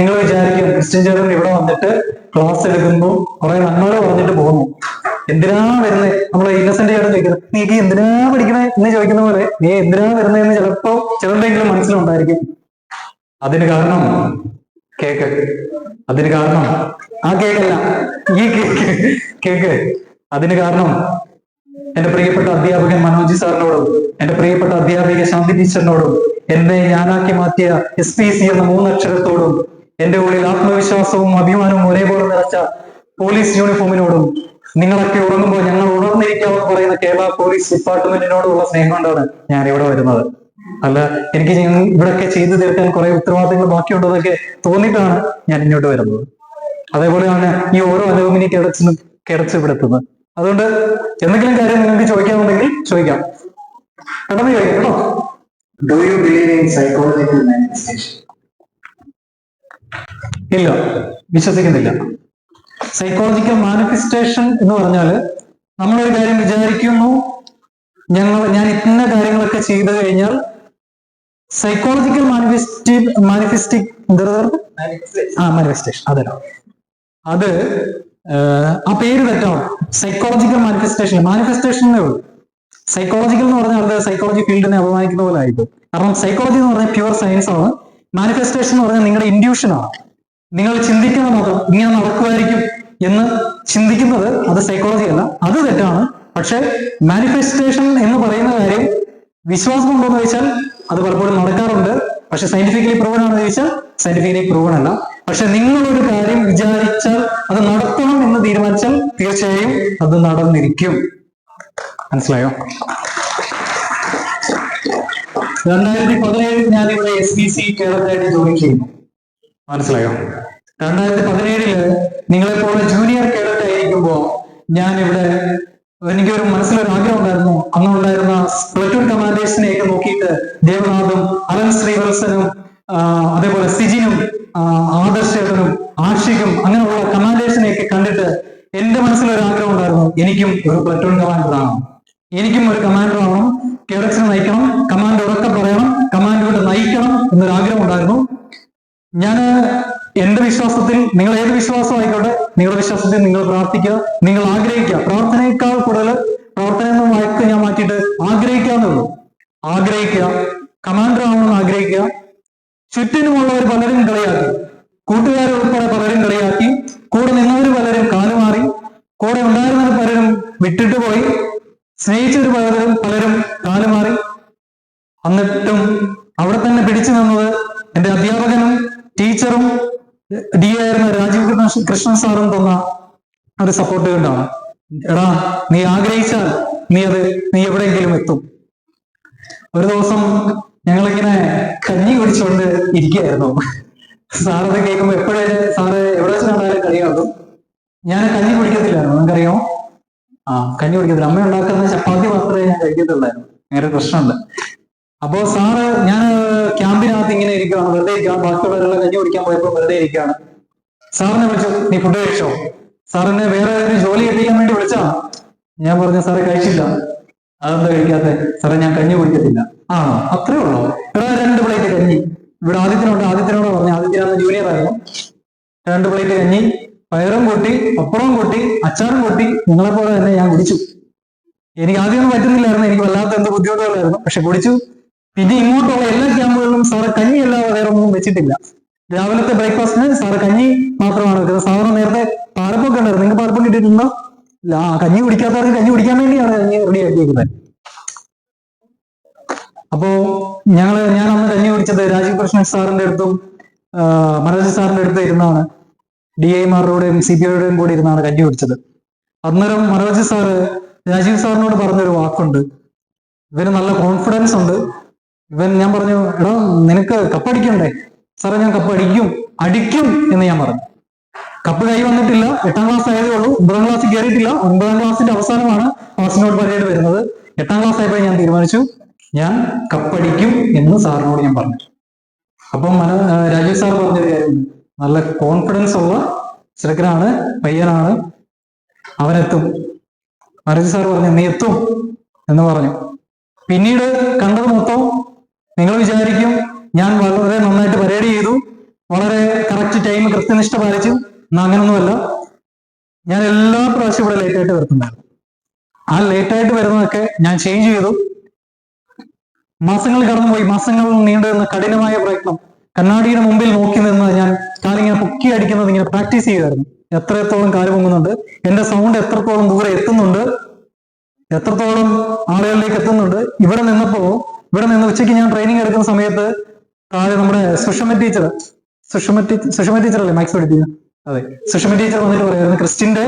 നിങ്ങൾ വിചാരിക്കും ക്രിസ്ത്യൻ ചേട്ടൻ ഇവിടെ വന്നിട്ട് ക്ലാസ് എടുക്കുന്നു. കുറെ നന്മകൾ പറഞ്ഞിട്ട് പോകുന്നു. എന്തിനാ വരുന്നത് നമ്മളെ ഇന്നസെന്റ് ചേട്ടൻ ചോദിക്കുന്നത് നീ എന്തിനാ പഠിക്കണേ? എന്ന് ചോദിക്കുന്ന പോലെ നീ എന്തിനാ വരുന്നതെന്ന് ചിലപ്പോ ചിലരുടെയെങ്കിലും മനസ്സിലുണ്ടായിരിക്കും. അതിന് കാരണം കേക്ക്. അതിന് കാരണം ആ കേക്കല്ല ഈ കേക്ക്. കേക്ക്. അതിന് കാരണം എന്റെ പ്രിയപ്പെട്ട അധ്യാപകൻ മനോജി സാറിനോടും എന്റെ പ്രിയപ്പെട്ട അധ്യാപിക ശാന്തി ടീച്ചറിനോടും എന്നെ ഞാനാക്കി മാറ്റിയ എസ് പി സി എന്ന മൂന്നക്ഷരത്തോടും എന്റെ ഉള്ളിൽ ആത്മവിശ്വാസവും അഭിമാനവും ഒരേപോലെ നിറച്ച പോലീസ് യൂണിഫോമിനോടും നിങ്ങളൊക്കെ ഉറങ്ങുമ്പോൾ ഞങ്ങൾ ഉണർന്നിരിക്കാമെന്ന് പറയുന്ന കേരള പോലീസ് ഡിപ്പാർട്ട്മെന്റിനോടുള്ള സ്നേഹം കൊണ്ടാണ് ഞാൻ ഇവിടെ വരുന്നത്. അല്ല എനിക്ക് ഇവിടൊക്കെ ചെയ്തു തീർക്കാൻ കുറെ ഉത്തരവാദിത്തങ്ങൾ ബാക്കിയുണ്ടെന്നൊക്കെ തോന്നിയിട്ടാണ് ഞാൻ ഇങ്ങോട്ട് വരുന്നത്. അതേപോലെയാണ് ഈ ഓരോ അലവുമിനി കിടച്ച് കിടച്ച് ഇവിടെ എത്തുന്നത്. അതുകൊണ്ട് എന്തെങ്കിലും കാര്യം നിങ്ങൾക്ക് ചോദിക്കാമെന്നുണ്ടെങ്കിൽ ചോദിക്കാം. പെട്ടെന്ന് ചോദിക്കാം കേട്ടോ. Do you believe in psychological manifestation? ഇല്ല. വിശ്വസിക്കുന്നില്ല. സൈക്കോളജിക്കൽ മാനിഫെസ്റ്റേഷൻ എന്ന് പറഞ്ഞാൽ നമ്മളൊരു കാര്യം വിചാരിക്കുന്നു. ഞങ്ങൾ ഞാൻ ഇന്ന കാര്യങ്ങളൊക്കെ ചെയ്തു കഴിഞ്ഞാൽ സൈക്കോളജിക്കൽ മാനിഫെസ്റ്റി മാനിഫെസ്റ്റിക് ആ മാനിഫെസ്റ്റേഷൻ അതെ അത് ആ പേര് തെറ്റാണ് സൈക്കോളജിക്കൽ മാനിഫെസ്റ്റേഷൻ മാനിഫെസ്റ്റേഷനേ ഉള്ളൂ. സൈക്കോളജിക്കൽ എന്ന് പറഞ്ഞാൽ അത് സൈക്കോളജി ഫീൽഡിനെ അപമാനിക്കുന്ന പോലെ ആയിരിക്കും. കാരണം സൈക്കോളജി എന്ന് പറഞ്ഞാൽ പ്യുവർ സയൻസ് ആണ്. മാനിഫെസ്റ്റേഷൻ എന്ന് പറഞ്ഞാൽ നിങ്ങളുടെ ഇൻഡ്യൂഷൻ ആണ്. നിങ്ങൾ ചിന്തിക്കുന്ന മാത്രം ഇങ്ങനെ നടക്കുമായിരിക്കും എന്ന് ചിന്തിക്കുന്നത് അത് സൈക്കോളജി അല്ല. അത് തെറ്റാണ്. പക്ഷെ മാനിഫെസ്റ്റേഷൻ എന്ന് പറയുന്ന കാര്യം വിശ്വാസം ഉണ്ടോ എന്ന് ചോദിച്ചാൽ അത് പലപ്പോഴും നടക്കാറുണ്ട്. പക്ഷെ സയന്റിഫിക്കലി പ്രൂവൺ ആണെന്ന് ചോദിച്ചാൽ സയന്റിഫിക്കലി പ്രൂവൺ അല്ല. പക്ഷെ നിങ്ങൾ ഒരു കാര്യം വിചാരിച്ചാൽ അത് നടത്തണം എന്ന് തീരുമാനിച്ചാൽ തീർച്ചയായും അത് നടന്നിരിക്കും. മനസ്സിലായോ? രണ്ടായിരത്തി പതിനേഴിൽ ഞാൻ ഇവിടെ എസ് ബി സി കേരളത്തിലായിട്ട് ജോയിൻ ചെയ്യുന്നു. മനസ്സിലായോ? രണ്ടായിരത്തി പതിനേഴിൽ നിങ്ങളെ പോലെ ജൂനിയർ കേഡറ്റ് ആയിരിക്കുമ്പോ ഞാൻ ഇവിടെ എനിക്കൊരു മനസ്സിലൊരു ആഗ്രഹം ഉണ്ടായിരുന്നു അന്നുണ്ടായിരുന്ന പ്ലറ്റൂൺ കമാൻഡേഴ്സിനെയൊക്കെ നോക്കിയിട്ട് ദേവനാഥും അലൻ ശ്രീവത്സനും അതേപോലെ സിജിനും ആദർശേട്ടനും അങ്ങനെയുള്ള അങ്ങനെയുള്ള കമാൻഡേഴ്സിനെയൊക്കെ കണ്ടിട്ട് എന്റെ മനസ്സിലൊരു ആഗ്രഹം ഉണ്ടായിരുന്നു എനിക്കും ഒരു പ്ലറ്റൂൺ കമാൻഡർ എനിക്കും ഒരു കമാൻഡർ ആവണം. കേഡക്സിനെ നയിക്കണം. കമാൻഡ് ഉറക്കെ പറയണം. കമാൻഡ് കൊണ്ട് നയിക്കണം എന്നൊരു ആഗ്രഹം ഉണ്ടായിരുന്നു ഞാൻ എന്റെ വിശ്വാസത്തിൽ നിങ്ങൾ ഏത് വിശ്വാസം ആയിക്കോട്ടെ. നിങ്ങളുടെ വിശ്വാസത്തിൽ നിങ്ങൾ പ്രാർത്ഥിക്കുക. നിങ്ങൾ ആഗ്രഹിക്കുക. പ്രാർത്ഥനയേക്കാൾ കൂടുതൽ പ്രാർത്ഥന എന്ന വാക്ക് ഞാൻ മാറ്റിയിട്ട് ആഗ്രഹിക്കാന്നുള്ളൂ ആഗ്രഹിക്കുക. കമാൻഡർ ആവണമെന്ന് ആഗ്രഹിക്കുക. ചുറ്റിനുമുള്ളവർ പലരും കളിയാക്കി. കൂട്ടുകാരെ ഉൾപ്പെടെ പലരും കളിയാക്കി. കൂടെ നിന്നവർ പലരും കാലുമാറി കൂടെ ഉണ്ടായിരുന്നവർ പലരും വിട്ടിട്ട് പോയി. സ്നേഹിച്ചവർ പലരും പലരും കാലുമാറി എന്നിട്ടും അവിടെ തന്നെ പിടിച്ചു നിന്നത് എന്റെ അധ്യാപകനും ടീച്ചറും ഡി ആയിരുന്ന രാജീവ് കൃഷ്ണ- സാറും തന്ന ഒരു സപ്പോർട്ട് കൊണ്ടാണ് എടാ നീ ആഗ്രഹിച്ചാൽ നീ അത് നീ എവിടെയെങ്കിലും എത്തും. ഒരു ദിവസം ഞങ്ങളിങ്ങനെ കഞ്ഞി കുടിച്ചുകൊണ്ട് ഇരിക്കുകയായിരുന്നു. സാറത് കേൾക്കുമ്പോ എപ്പോഴേ സാറ് എവിടെ വെച്ച് കണ്ടാലും കാണും ഞാൻ കഞ്ഞി കുടിക്കത്തില്ലായിരുന്നു. നിങ്ങൾക്കറിയോ ആ കഞ്ഞി കുടിക്കത്തില്ല. അമ്മ ഉണ്ടാക്കുന്ന ചപ്പാത്തി മാത്രമേ ഞാൻ കഴിക്കത്തുള്ളായിരുന്നു. അങ്ങനെ പ്രശ്നമുണ്ട്. അപ്പോ സാറ് ഞാൻ ക്യാമ്പിനകത്ത് ഇങ്ങനെ ഇരിക്കുകയാണ് വെറുതെ ഇരിക്കുകയാണ് ബാക്കിയുള്ളവരെല്ലാം കഞ്ഞി കുടിക്കാൻ പോയപ്പോ വെറുതെ ഇരിക്കുകയാണ് സാറിനെ വിളിച്ചു നീ ഫുഡ് കഴിച്ചോ? സാറിനെ വേറെ ജോലി എത്തിക്കാൻ വേണ്ടി വിളിച്ചാണ് ഞാൻ പറഞ്ഞു സാറേ കഴിച്ചില്ല. അതെന്താ കഴിക്കാത്ത? സാറേ ഞാൻ കഞ്ഞി കുടിക്കത്തില്ല. ആണോ? അത്രേ ഉള്ളൂ? ഇവിടെ രണ്ട് പ്ലേറ്റ് കഞ്ഞി. ഇവിടെ ആദിത്യനോട് ആദിത്യനോട് പറഞ്ഞു ആദ്യത്തിനന്ന് ജൂനിയർ ആയിരുന്നു. രണ്ട് പ്ലേറ്റ് കഞ്ഞി പയറും കൂട്ടി പപ്പടവും കൂട്ടി അച്ചാറും കൂട്ടി. നിങ്ങളെപ്പോലെ തന്നെ ഞാൻ കുടിച്ചു. എനിക്ക് ആദ്യമൊന്നും പറ്റുന്നില്ലായിരുന്നു. എനിക്ക് വല്ലാത്ത എന്ത് ബുദ്ധിമുട്ടുകളായിരുന്നു. പക്ഷെ കുടിച്ചു. പിന്നെ ഇങ്ങോട്ടുള്ള എല്ലാ ക്യാമ്പുകളിലും സാറ് കഞ്ഞി അല്ലാതെ വേറെ ഒന്നും വെച്ചിട്ടില്ല. രാവിലത്തെ ബ്രേക്ക്ഫാസ്റ്റിന് സാറ് കഞ്ഞി മാത്രമാണ് വെക്കുന്നത്. സാറ് നേരത്തെ പാലപ്പൊക്കെ ഉണ്ടായിരുന്നു. നിങ്ങൾക്ക് പാലപ്പം കിട്ടിയിട്ടുണ്ടോ? ഇല്ല. ആ കഞ്ഞി കുടിക്കാത്തവർക്ക് കഞ്ഞി കുടിക്കാൻ വേണ്ടിയാണ് കഞ്ഞി റെഡി ആക്കിയിരിക്കുന്നത്. അപ്പോ ഞങ്ങൾ ഞാൻ അന്ന് കഞ്ഞി കുടിച്ചത് രാജീവ് കൃഷ്ണൻ സാറിന്റെ അടുത്തും മനോജ് സാറിന്റെ അടുത്ത് ഇരുന്നാണ്. ഡി ഐ മാരുടെയും സി പി ഐയുടെയും കൂടി ഇരുന്നാണ് കഞ്ഞി കുടിച്ചത്. അന്നേരം മനോജ് സാറ് രാജീവ് സാറിനോട് പറഞ്ഞൊരു വാക്കുണ്ട്. ഇവന് നല്ല കോൺഫിഡൻസ് ഉണ്ട്. ഇവൻ ഞാൻ പറഞ്ഞു എടാ നിനക്ക് കപ്പടിക്കണ്ടേ സാറേ ഞാൻ കപ്പ് അടിക്കും അടിക്കും എന്ന് ഞാൻ പറഞ്ഞു. കപ്പ് കൈ വന്നിട്ടില്ല എട്ടാം ക്ലാസ് ആയതേ ഉള്ളൂ ഒമ്പതാം ക്ലാസ്സിൽ കയറിയിട്ടില്ല ഒമ്പതാം ക്ലാസ്സിന്റെ അവസാനമാണ് ക്ലാസ്സിനോട് ഔട്ട് പരേഡ് വരുന്നത്. എട്ടാം ക്ലാസ് ആയപ്പോൾ ഞാൻ തീരുമാനിച്ചു ഞാൻ കപ്പടിക്കും എന്ന് സാറിനോട് ഞാൻ പറഞ്ഞു. അപ്പം മന രാജീവ് സാർ പറഞ്ഞൊരു നല്ല കോൺഫിഡൻസ് ഉള്ള ചെറുക്കനാണ് പയ്യനാണ്. അവനെത്തും. മനോജ് സാർ പറഞ്ഞു നീ എത്തും എന്ന് പറഞ്ഞു. പിന്നീട് കണ്ടത് മൊത്തം നിങ്ങൾ വിചാരിക്കും ഞാൻ വളരെ നന്നായിട്ട് പരേഡ് ചെയ്തു വളരെ കറക്റ്റ് ടൈം കൃത്യനിഷ്ഠ പാലിച്ചു. എന്നാ അങ്ങനൊന്നുമല്ല. ഞാൻ എല്ലാ പ്രാവശ്യം ഇവിടെ ലേറ്റ് ആയിട്ട് വരുത്തുണ്ടായിരുന്നു. ആ ലേറ്റായിട്ട് വരുന്നതൊക്കെ ഞാൻ ചേഞ്ച് ചെയ്തു. മാസങ്ങൾ കടന്നുപോയി. മാസങ്ങൾ നീണ്ടു നിന്ന കഠിനമായ പ്രയത്നം. കണ്ണാടിയുടെ മുമ്പിൽ നോക്കി നിന്ന് ഞാൻ കാലിങ്ങനെ പൊക്കി അടിക്കുന്നത് ഇങ്ങനെ പ്രാക്ടീസ് ചെയ്യുമായിരുന്നു എത്രത്തോളം കാൽ പൊങ്ങുന്നുണ്ട്. എന്റെ സൗണ്ട് എത്രത്തോളം ദൂരെ എത്തുന്നുണ്ട്. എത്രത്തോളം ആളുകളിലേക്ക് എത്തുന്നുണ്ട്. ഇവിടെ നിന്നപ്പോ ഇവിടെ നിന്ന് ഉച്ചയ്ക്ക് ഞാൻ ട്രെയിനിങ് എടുക്കുന്ന സമയത്ത് താഴെ നമ്മുടെ Sushama teacher Sushama teacher Sushama teacher അല്ലേ മാത്സ് പഠിപ്പിക്കുന്നത് അതെ. സുഷമ ടീച്ചർ വന്നിട്ട് പറയുന്നത് ക്രിസ്റ്റിന്റെ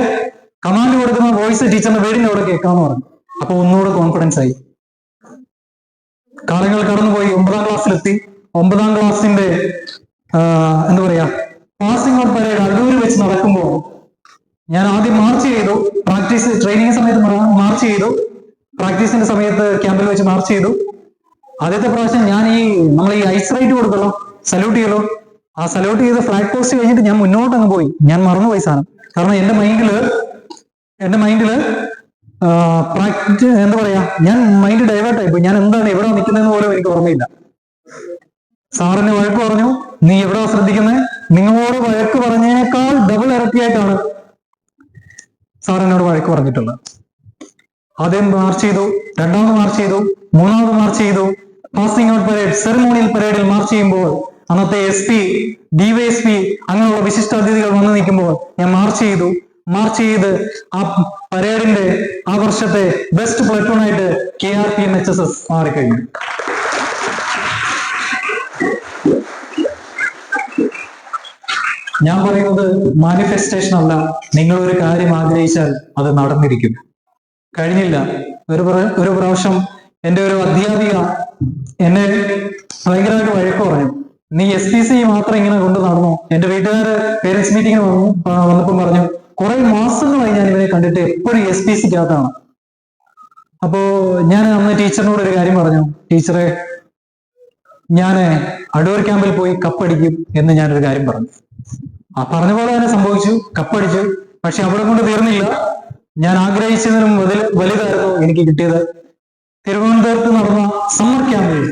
കമാൻഡ് കൊടുക്കുന്ന വോയിസ് ടീച്ചറിന്റെ വീടിന്റെ അവിടെ കേൾക്കാന്ന് പറഞ്ഞു. അപ്പൊ ഒന്നുകൂടെ കോൺഫിഡൻസ് ആയി. കാലങ്ങൾ കടന്നുപോയി ഒമ്പതാം ക്ലാസ്സിലെത്തി. ഒമ്പതാം ക്ലാസ്സിന്റെ എന്താ പറയാ പാസിംഗ് ഔട്ട് പരേഡ് അടൂര് വെച്ച് നടക്കുമ്പോൾ ഞാൻ ആദ്യം മാർച്ച് ചെയ്തു. പ്രാക്ടീസ് ട്രെയിനിങ് സമയത്ത് മാർച്ച് ചെയ്തു. പ്രാക്ടീസിന്റെ സമയത്ത് ക്യാമ്പിൽ വെച്ച് മാർച്ച് ചെയ്തു. ആദ്യത്തെ പ്രാവശ്യം ഞാൻ ഈ നമ്മൾ ഈ ഐസ് റൈറ്റ് കൊടുത്തല്ലോ സല്യൂട്ട് ചെയ്യലോ ആ സല്യൂട്ട് ചെയ്ത് ഫ്ലാഗ് പോസ്റ്റ് കഴിഞ്ഞിട്ട് ഞാൻ മുന്നോട്ട് അങ്ങ് പോയി. ഞാൻ മറന്നുപോയി സാധനം. കാരണം എന്റെ മൈൻഡിൽ എന്റെ മൈൻഡിൽ പ്രാക്ടി എന്താ പറയാ ഞാൻ മൈൻഡ് ഡൈവേർട്ട് ആയിപ്പോയി ഞാൻ എന്താണ് എവിടെ നിൽക്കുന്നതെന്ന് പോലും എനിക്ക് ഓർമ്മയില്ല. സാറിന് വഴക്ക് പറഞ്ഞു നീ എവിടെ ശ്രദ്ധിക്കുന്നത് നിങ്ങളോട് വഴക്ക് പറഞ്ഞതിനേക്കാൾ ഡബിൾ ഇരട്ടിയായിട്ടാണ് സാർ എന്നോട് വഴക്ക് പറഞ്ഞിട്ടുള്ളത്. ആദ്യം മാർച്ച് ചെയ്തു രണ്ടാമത് മാർച്ച് ചെയ്തു മൂന്നാമത് മാർച്ച് ചെയ്തു. പാസിംഗ് ഔട്ട് പരേഡ് സെറിമോണിയൽ പരേഡിൽ മാർച്ച് ചെയ്യുമ്പോൾ അന്നത്തെ എസ് പി ഡിവൈഎസ്പി അങ്ങനെയുള്ള വിശിഷ്ട അതിഥികൾ വന്നു നിൽക്കുമ്പോൾ ഞാൻ മാർച്ച് ചെയ്തു. മാർച്ച് ചെയ്ത് ആ പരേഡിന്റെ ആ വർഷത്തെ best പ്ലറ്റൂണായിട്ട് K R P M H S S മാറിക്കഴിഞ്ഞു. ഞാൻ പറയുന്നത് മാനിഫെസ്റ്റേഷൻ അല്ല. നിങ്ങൾ ഒരു കാര്യം ആഗ്രഹിച്ചാൽ അത് നടന്നിരിക്കും. കഴിഞ്ഞില്ല. ഒരു ഒരു പ്രാവശ്യം എന്റെ ഒരു അധ്യാപിക എന്നെ ഭയങ്കരമായിട്ട് വഴക്ക് പറഞ്ഞു നീ എസ് പി സി മാത്രം ഇങ്ങനെ കൊണ്ട് നടന്നു? എന്റെ വീട്ടുകാര് പേരൻസ് മീറ്റിംഗിന് വന്നു വന്നപ്പോൾ വന്നപ്പം പറഞ്ഞു കുറെ മാസങ്ങളായി ഞാൻ ഇവരെ കണ്ടിട്ട് എപ്പോഴും എസ് പി സിക്കകത്താണ് അപ്പോ ഞാൻ അന്ന് ടീച്ചറിനോട് ഒരു കാര്യം പറഞ്ഞു. ടീച്ചറെ ഞാൻ അടൂർ ക്യാമ്പിൽ പോയി കപ്പടിക്കും എന്ന് ഞാനൊരു കാര്യം പറഞ്ഞു. ആ പറഞ്ഞ പോലെ തന്നെ സംഭവിച്ചു കപ്പടിച്ചു. പക്ഷെ അവിടെ കൊണ്ട് തീർന്നില്ല. ഞാൻ ആഗ്രഹിച്ചതിനും വലുത് വലുതായിരുന്നു എനിക്ക് കിട്ടിയത്. തിരുവനന്തപുരത്ത് നടന്ന സമ്മർ ക്യാമ്പിൽ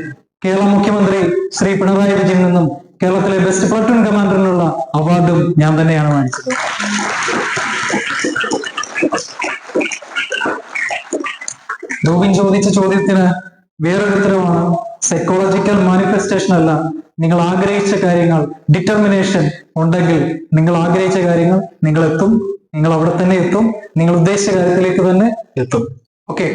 കേരള മുഖ്യമന്ത്രി ശ്രീ പിണറായി വിജയൻ നിന്നും കേരളത്തിലെ ബെസ്റ്റ് പ്ലാറ്റൂൺ കമാൻഡറിനുള്ള അവാർഡും ഞാൻ തന്നെയാണ് വാങ്ങിച്ചത്. റൂബിൻ ചോദിച്ച ചോദ്യത്തിന് വേറൊരു ഉത്തരവാണ് സൈക്കോളജിക്കൽ മാനിഫെസ്റ്റേഷൻ അല്ല നിങ്ങൾ ആഗ്രഹിച്ച കാര്യങ്ങൾ ഡിറ്റർമിനേഷൻ ഉണ്ടെങ്കിൽ നിങ്ങൾ ആഗ്രഹിച്ച കാര്യങ്ങൾ നിങ്ങൾ എത്തും നിങ്ങൾ അവിടെ തന്നെ എത്തും നിങ്ങൾ ഉദ്ദേശിച്ച കാര്യത്തിലേക്ക് തന്നെ എത്തും. ഓക്കെ